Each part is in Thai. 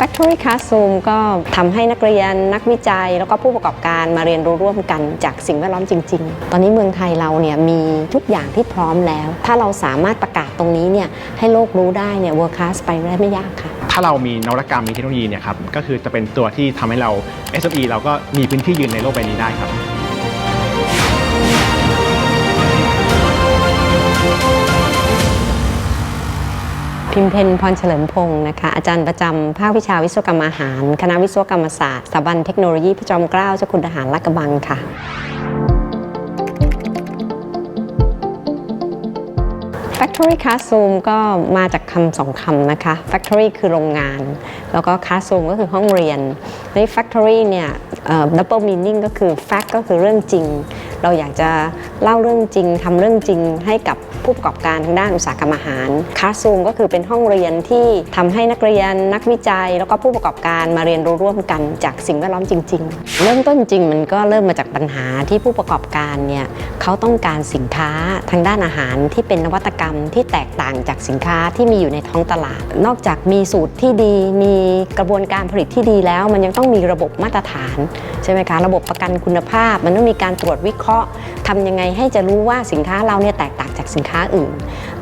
Factory Classroom ก็ทำให้นักเรียนนักวิจัย แล้วก็ผู้ประกอบการมาเรียนรู้ร่วมกันจากสิ่งแวดล้อมจริง ๆ ตอนนี้เมืองไทยเราเนี่ยมีทุกอย่างที่พร้อมแล้ว ถ้าเราสามารถประกาศตรงนี้เนี่ยให้โลกรู้ได้เนี่ย World Class ไปได้ไม่ยากค่ะ ถ้าเรามีนวัตกรรมมีเทคโนโลยีเนี่ยครับก็คือจะเป็นตัวที่ทำให้เรา SME เราก็มีพื้นที่ยืนในโลกใบนี้ได้ครับ พิมเพนพรเฉลิมพงศ์นะคะอาจารย์ประจำภาควิชาวิศวกรรมอาหาร คณะวิศวกรรมศาสตร์สถาบันเทคโนโลยีพระจอมเกล้าเจ้าคุณทหารลาดกระบังค่ะ Factory Classroom ก็มาจากคำสองคำนะคะ Factory คือโรงงาน แล้วก็ Classroom ก็คือห้องเรียน ใน Factory เนี่ย double meaning ก็คือ fact ก็คือเรื่องจริง เราอยากจะเล่าเรื่องจริงทำเรื่องจริงให้กับ ผู้ประกอบการทางด้านอุตสาหกรรมอาหาร Classroom ก็คือเป็นห้องเรียนที่ทำให้นักเรียนนักวิจัย แล้วก็ผู้ประกอบการมาเรียนรู้ร่วมกันจากสิ่งแวดล้อมจริง ๆ เริ่มต้นจริงมันก็เริ่มมาจากปัญหาที่ผู้ประกอบการเนี่ยเขาต้องการสินค้าทางด้านอาหารที่เป็นนวัตกรรมที่แตกต่างจากสินค้าที่มีอยู่ในท้องตลาด นอกจากมีสูตรที่ดี มีกระบวนการผลิตที่ดีแล้ว มันยังต้องมีระบบมาตรฐานใช่ไหมคะระบบประกันคุณภาพ มันต้องมีการตรวจวิเคราะห์ทำยังไงให้จะรู้ว่าสินค้าเราเนี่ยแตกต่างจากสินค้าอื่น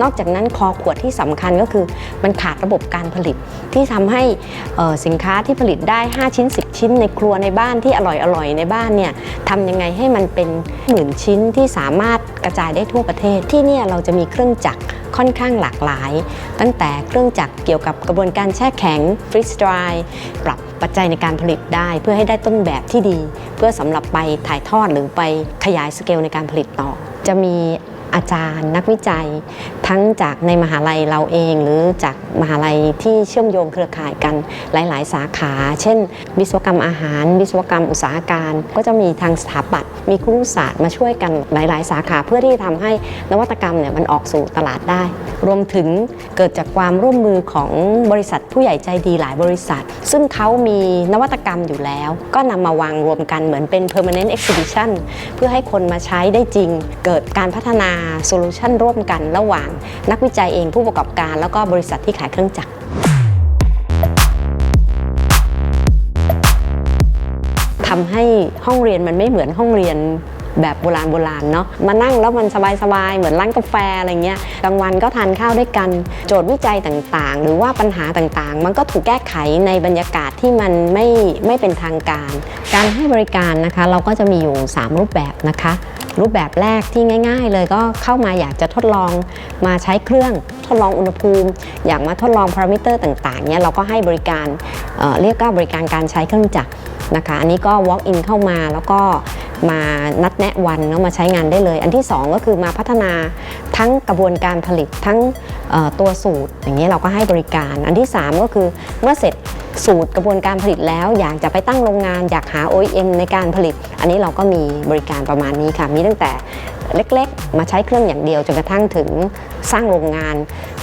นอกจากนั้นคอขวดที่สำคัญก็คือมันขาดระบบการผลิต ที่ทำให้สินค้าที่ผลิตได้ 5 ชิ้น 10 ชิ้น ในครัวในบ้านที่อร่อยๆในบ้านเนี่ยทำยังไงให้มันเป็นหมื่นชิ้นที่สามารถกระจายได้ทั่วประเทศที่เนี่ยเราจะมีเครื่องจักร ค่อนข้างหลากหลาย ตั้งแต่เครื่องจักรเกี่ยวกับกระบวนการแช่แข็งฟรีสไตร์ ปรับปัจจัยในการผลิตได้ เพื่อให้ได้ต้นแบบที่ดี เพื่อสำหรับไปถ่ายทอดหรือไปขยายสเกลในการผลิตต่อ จะมี อาจารย์นักวิจัย ทั้งจากในมหาลัยเราเอง หรือจากมหาลัยที่เชื่อมโยงเครือข่ายกันหลาย ๆ สาขา เช่น วิศวกรรมอาหาร วิศวกรรมอุตสาหการ ก็จะมีทางสถาปัตย์มีครุศาสตร์มาช่วยกันหลาย ๆ สาขาเพื่อที่จะทำให้นวัตกรรมเนี่ยมันออกสู่ตลาดได้รวมถึงเกิดจากความร่วมมือของบริษัทผู้ใหญ่ใจดีหลายบริษัท ซึ่งเขามีนวัตกรรมอยู่แล้ว ก็นำมาวางรวมกันเหมือนเป็น permanent exhibition เพื่อให้คนมาใช้ได้จริง เกิดการพัฒนาโซลูชันร่วมกันระหว่าง นักวิจัยเองผู้ประกอบการ แล้วก็บริษัทที่ขายเครื่องจักรทำให้ห้องเรียนมันไม่เหมือนห้องเรียน แบบโบราณโบราณเนาะมานั่งแล้วมันสบายๆ เหมือนร้านกาแฟอะไรเงี้ยกลางวันก็ทานข้าวด้วยกัน โจทย์วิจัยต่างๆ หรือว่าปัญหาต่างๆ มันก็ถูกแก้ไขในบรรยากาศที่มันไม่ไม่เป็นทางการ การให้บริการนะคะเราก็จะมีอยู่ 3 รูปแบบนะคะรูปแบบแรกที่ง่าย ๆ เลยก็เข้ามาอยากจะทดลองมาใช้เครื่องทดลองอุณหภูมิ อยากมาทดลองพารามิเตอร์ต่างๆเนี่ยเราก็ให้บริการเเรียกว่าบริการการใช้เครื่องจักร นะคะ อันนี้ก็ walk in เข้ามาแล้วก็มานัดแนะวันแล้วมาใช้งานได้เลย อันที่ 2 ก็คือมาพัฒนาทั้งกระบวนการผลิตทั้งตัวสูตร อย่างนี้เราก็ให้บริการ อันที่ 3 ก็คือเมื่อเสร็จสูตรกระบวนการผลิตแล้ว อยากจะไปตั้งโรงงานอยากหา OEM ในการผลิต อันนี้เราก็มีบริการประมาณนี้ค่ะ มีตั้งแต่เล็กๆ มาใช้เครื่องอย่างเดียวจนกระทั่งถึงสร้างโรงงาน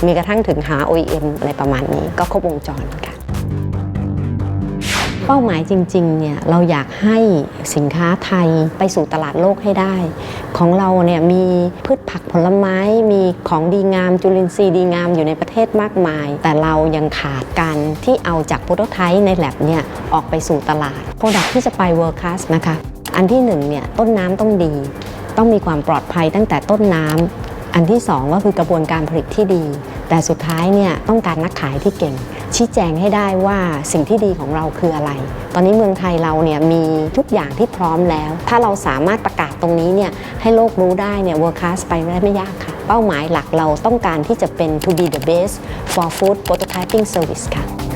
มีกระทั่งถึงหา OEM อะไรประมาณนี้ ก็ครบวงจรค่ะ ป้าหมายจริงๆเนี่ยเราอยากให้สินค้าไทยไปสู่ตลาดโลกให้ได้ ของเราเนี่ยมีพืชผักผลไม้มีของดีงามจุลินทรีย์ดีงามอยู่ในประเทศมากมาย แต่เรายังขาดการที่เอาจากโปรโตไทป์ในแลบเนี่ยออกไปสู่ตลาดโปรดักที่จะไป World Class นะคะอันที่หนึ่งเนี่ยต้นน้ำต้องดี ต้องมีความปลอดภัยตั้งแต่ต้นน้ำอันที่ 2 ก็คือกระบวนการผลิตที่ดี แต่สุดท้ายเนี่ยต้องการนักขายที่เก่ง ชี้แจงให้ได้ว่าสิ่งที่ดีของเราคืออะไร ตอนนี้เมืองไทยเราเนี่ยมีทุกอย่างที่พร้อมแล้ว ถ้าเราสามารถประกาศตรงนี้เนี่ยให้โลกรู้ได้เนี่ย World Class ไปได้ไม่ยากค่ะ เป้าหมายหลักเราต้องการที่จะเป็น to be the best for food prototyping service ค่ะ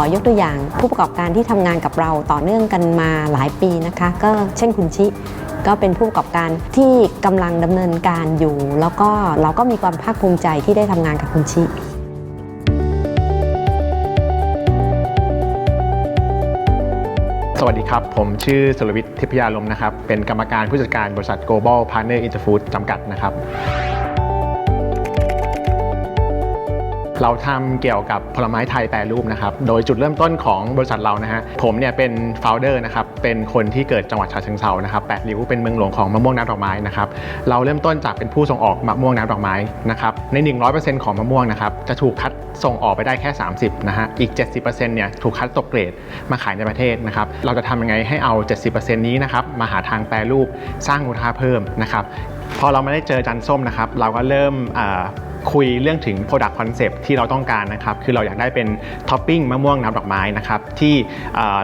อยกตัวอย่างผู้ประกอบการที่ทำงานกับเราต่อเนื่องกันมาหลายปีนะคะ ก็เช่นคุณชิ ก็เป็นผู้ประกอบการที่กำลังดำเนินการอยู่ แล้วก็เราก็มีความภาคภูมิใจที่ได้ทำงานกับคุณชิสวัสดีครับ ผมชื่อสุรวิทย์ทิพยาลมนะครับ เป็นกรรมการผู้จัดการบริษัท Global Partner Interfood จำกัดนะครับ เราทำเกี่ยวกับผลไม้ไทยแปรรูปนะครับ โดยจุดเริ่มต้นของบริษัทเรานะฮะ ผมเนี่ยเป็น founder นะครับ เป็นคนที่เกิดจังหวัดฉะเชิงเทรานะครับแปดริ้วเป็นเมืองหลวงของมะม่วงน้ำดอกไม้นะครับ เราเริ่มต้นจากเป็นผู้ส่งออกมะม่วงน้ำดอกไม้นะครับ ใน 100%ของมะม่วงนะครับ จะถูกคัดส่งออกไปได้แค่ 30 นะฮะ อีก 70%เนี่ยถูกคัดตกเกรดมาขายในประเทศนะครับ เราจะทำยังไงให้เอา 70%นี้นะครับมาหาทางแปรรูปสร้างมูลค่าเพิ่มนะครับพอเราไม่ได้เจอจันส้มนะครับ เราก็เริ่ม คุยเรื่องถึง Product Concept ที่เราต้องการนะครับ คือเราอยากได้เป็นท็อปปิ้งมะม่วงน้ำดอกไม้นะครับที่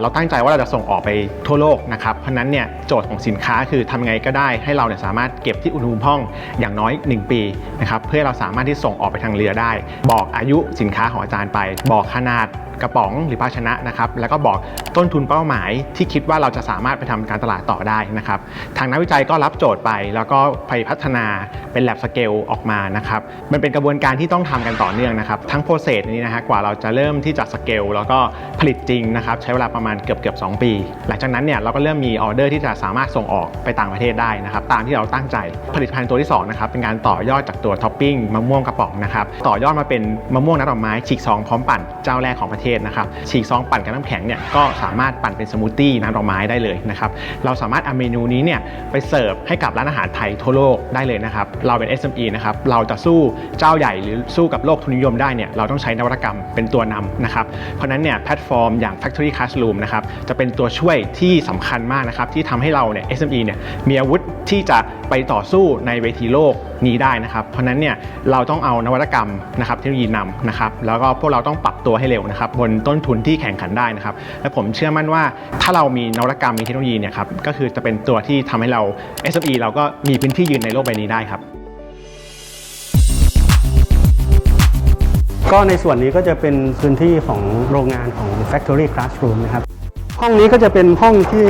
เราตั้งใจว่าเราจะส่งออกไปทั่วโลกนะครับเพราะนั้นเนี่ยโจทย์ของสินค้าคือทำไงก็ได้ให้เราเนี่ยสามารถเก็บที่อุณหภูมิห้องอย่างน้อย 1 ปีนะครับเพื่อเราสามารถที่ส่งออกไปทางเรือได้ บอกอายุสินค้าของอาจารย์ไป บอกขนาด กระป๋องหรือภาชนะนะครับแล้วก็บอกต้นทุนเป้าหมายที่คิดว่าเราจะสามารถไปทำการตลาดต่อได้นะครับทางนักวิจัยก็รับโจทย์ไป แล้วก็ไปพัฒนาเป็น lab scale ออกมานะครับมันเป็นกระบวนการที่ต้องทำกันต่อเนื่องนะครับทั้งโปรเซสนี้นะฮะกว่าเราจะเริ่มที่จะสเกลแล้วก็ผลิตจริงนะครับใช้เวลาประมาณเกือบเกือบ2ปี หลังจากนั้นเนี่ยเราก็เริ่มมีออเดอร์ที่จะสามารถส่งออกไปต่างประเทศได้นะครับตามที่เราตั้งใจผลิตภัณฑ์ตัวที่สองนะครับเป็นการต่อยอดจากตัวท็อปปิ้งมะม่วงกระป๋องนะครับต่อยอดมาเป็นมะม่วงน้ำดอกไม้ฉีกซองพร้อมปั่นเจ้าแรกของประเทศนะครับฉีกซองปั่นกับน้ำแข็งเนี่ยก็สามารถปั่นเป็นสมูทตี้น้ำดอกไม้ได้เลยนะครับเราสามารถเอาเมนูนี้เนี่ยไปเสิร์ฟให้กับร้านอาหารไทยทั่วโลกได้เลยนะครับเราเป็น SME นะครับเราจะสู้เจ้าใหญ่หรือสู้กับโลกทุนนิยมได้เนี่ยเราต้องใช้นวัตกรรมเป็นตัวนำนะครับเพราะฉะนั้นเนี่ยแพลตฟอร์มอย่าง Factory Classroom นะครับจะเป็นตัวช่วยที่สำคัญมากนะครับที่ทำให้เราเนี่ย SME เนี่ยมีอาวุธที่จะไปต่อสู้ในเวทีโลกนี้ได้นะครับ เพราะนั้นเนี่ยเราต้องเอานวัตกรรมนะครับเทคโนโลยีนำนะครับแล้วก็พวกเราต้องปรับตัวให้เร็วนะครับบนต้นทุนที่แข่งขันได้นะครับและผมเชื่อมั่นว่าถ้าเรามีนวัตกรรมมีเทคโนโลยีเนี่ยครับก็คือจะเป็นตัวที่ทำให้เรา SME เราก็มีพื้นที่ยืนในโลกใบนี้ได้ครับก็ในส่วนนี้ก็จะเป็นพื้นที่ของโรงงานของ Factory Classroom นะครับ ห้องนี้ก็จะเป็นห้องที่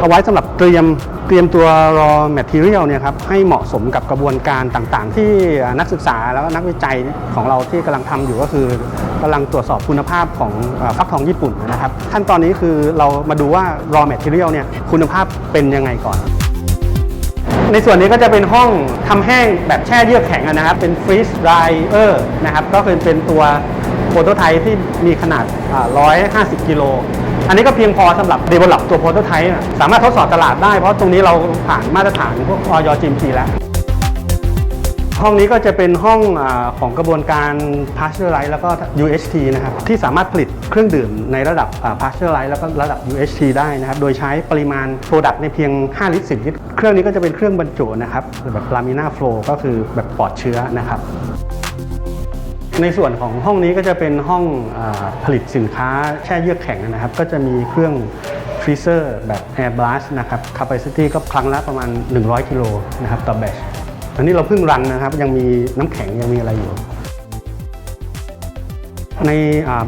เอาไว้สำหรับเตรียมเตรียมตัว raw material เนี่ยครับให้เหมาะสมกับกระบวนการต่างๆ ที่นักศึกษาแล้วก็นักวิจัยของเราที่กำลังทำอยู่ก็คือกำลังตรวจสอบคุณภาพของฟักทองญี่ปุ่นนะครับ ขั้นตอนนี้คือเรามาดูว่า raw material เนี่ยคุณภาพเป็นยังไงก่อน ในส่วนนี้ก็จะเป็นห้องทำแห้งแบบแช่เยือกแข็งนะครับ เป็นฟรีซไรเออร์นะครับก็คือเป็นตัวโปรโตไทป์ที่มีขนาดอ่า150 กิโล อันนี้ก็เพียงพอสำหรับ develop ตัวโปรโตไทป์สามารถทดสอบตลาดได้ เพราะตรงนี้เราผ่านมาตรฐานพวกออย GMP แล้ว ห้องนี้ก็จะเป็นห้องอของกระบวนการ pasteurize แล้วก็ UHT นะครับที่สามารถผลิตเครื่องดื่มในระดับอ่า pasteurize แล้วก็ระดับ UHT ได้นะครับโดยใช้ปริมาณโปรดักต์ในเพียง 5 ลิตร 10 ลิตร เครื่องนี้ก็จะเป็นเครื่องบรรจุนะครับแบบ lamina flow ก็คือแบบปลอดเชื้อนะครับ ในส่วนของห้องนี้ก็จะเป็นห้องอผลิตสินค้าแช่เยือกแข็งนะครับ ก็จะมีเครื่องฟรีเซอร์แบบ Air Blast นะครับ Capacity ก็ครั้งละประมาณ 100 กิโลนะครับต่อแบชอันนี้เราเพิ่งรันนะครับ ยังมีน้ำแข็งยังมีอะไรอยู่ ใน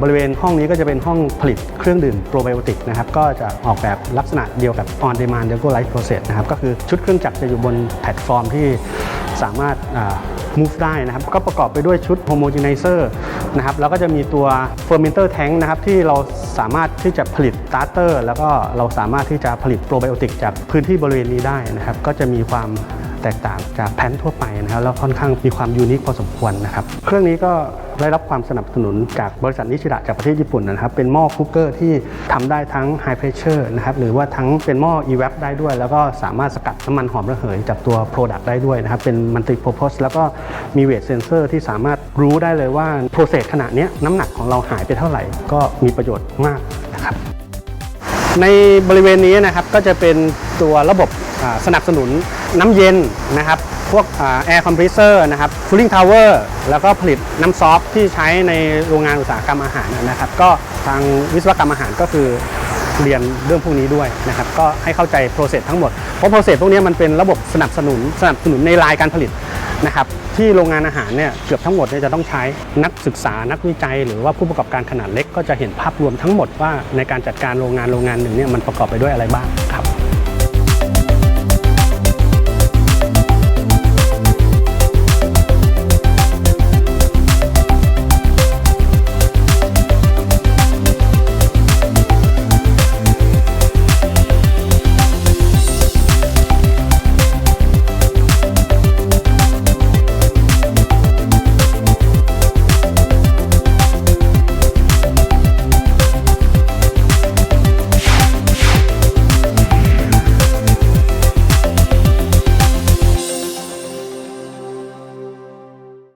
บริเวณห้องนี้ก็จะเป็นห้องผลิตเครื่องดื่มโปรไบโอติกนะครับก็จะออกแบบลักษณะเดียวกับ on demand d e g o life process นะครับก็คือชุดเครื่องจักรจะอยู่บนแพลตฟอร์มที่สามารถ move ได้นะครับ ก็ประกอบไปด้วยชุด homogenizer นะครับแล้วก็จะมีตัว fermenter tank นะครับที่เราสามารถที่จะผลิต starter แล้วก็เราสามารถที่จะผลิตโปรไบโอติกจากพื้นที่บริเวณนี้ได้นะครับก็จะมีความ แตกต่างจากแพนทั่วไปนะครับแล้วค่อนข้างมีความยูนิคพอสมควรนะครับเครื่องนี้ก็ได้รับความสนับสนุนจากบริษัทนิชิดะจากประเทศญี่ปุ่นนะครับ เป็นหม้อคุกเกอร์ที่ทำได้ทั้ง High Pressure นะครับหรือว่าทั้งเป็นหม้อ EVAP ได้ด้วย แล้วก็สามารถสกัดน้ำมันหอมระเหยจากตัว Product ได้ด้วยนะครับ เป็น Multi Purpose แล้วก็มี Weight Sensor ที่สามารถรู้ได้เลยว่า Process ขณะเนี้ยน้ำหนักของเราหายไปเท่าไหร่ ก็มีประโยชน์มากนะครับในบริเวณนี้นะครับก็จะเป็นตัวระบบ สนับสนุนน้ำเย็นนะครับ พวกแอร์คอมเพรสเซอร์นะครับคูลิ่งทาวเวอร์แล้วก็ผลิตน้ำซอฟที่ใช้ในโรงงานอุตสาหกรรมอาหารนะครับ ก็ทางวิศวกรรมอาหารก็คือเรียนเรื่องพวกนี้ด้วยนะครับ ก็ให้เข้าใจโปรเซสทั้งหมด เพราะโปรเซสพวกนี้มันเป็นระบบสนับสนุนสนับสนุนในรายการผลิตนะครับที่โรงงานอาหารเนี่ยเกือบทั้งหมดเนี่ยจะต้องใช้นักศึกษานักวิจัย หรือว่าผู้ประกอบการขนาดเล็กก็จะเห็นภาพรวมทั้งหมดว่าในการจัดการโรงงานโรงงานหนึ่งเนี่ยมันประกอบไปด้วยอะไรบ้างครับ